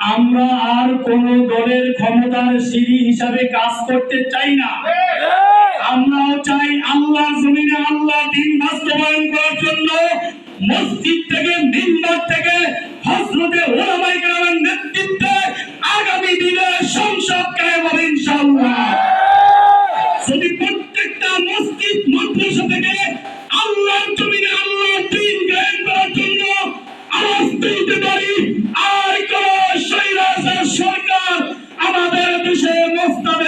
আমরা আর কোন দলের ক্ষমতার সিঁড়ি হিসাবে কাজ করতে চাই না। আমরাও চাই আল্লাহর জমিনে আল্লাহ দিন বাস্তবায়ন করার জন্য মসজিদ থেকে, মিম্বার থেকে হজরতে ওলামাই গ্রামের নেতৃত্বে আগামী দিনে সংসদ কায়ে হবে ইনশাআল্লাহ। যদি প্রত্যেকটা মসজিদ মাদ্রাসা থেকে আল্লাহর জমিনে আল্লাহর দিন গায়েব করার জন্য আওয়াজ তুলতে পারি আর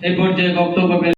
এই পর্যায়ে বক্তব্য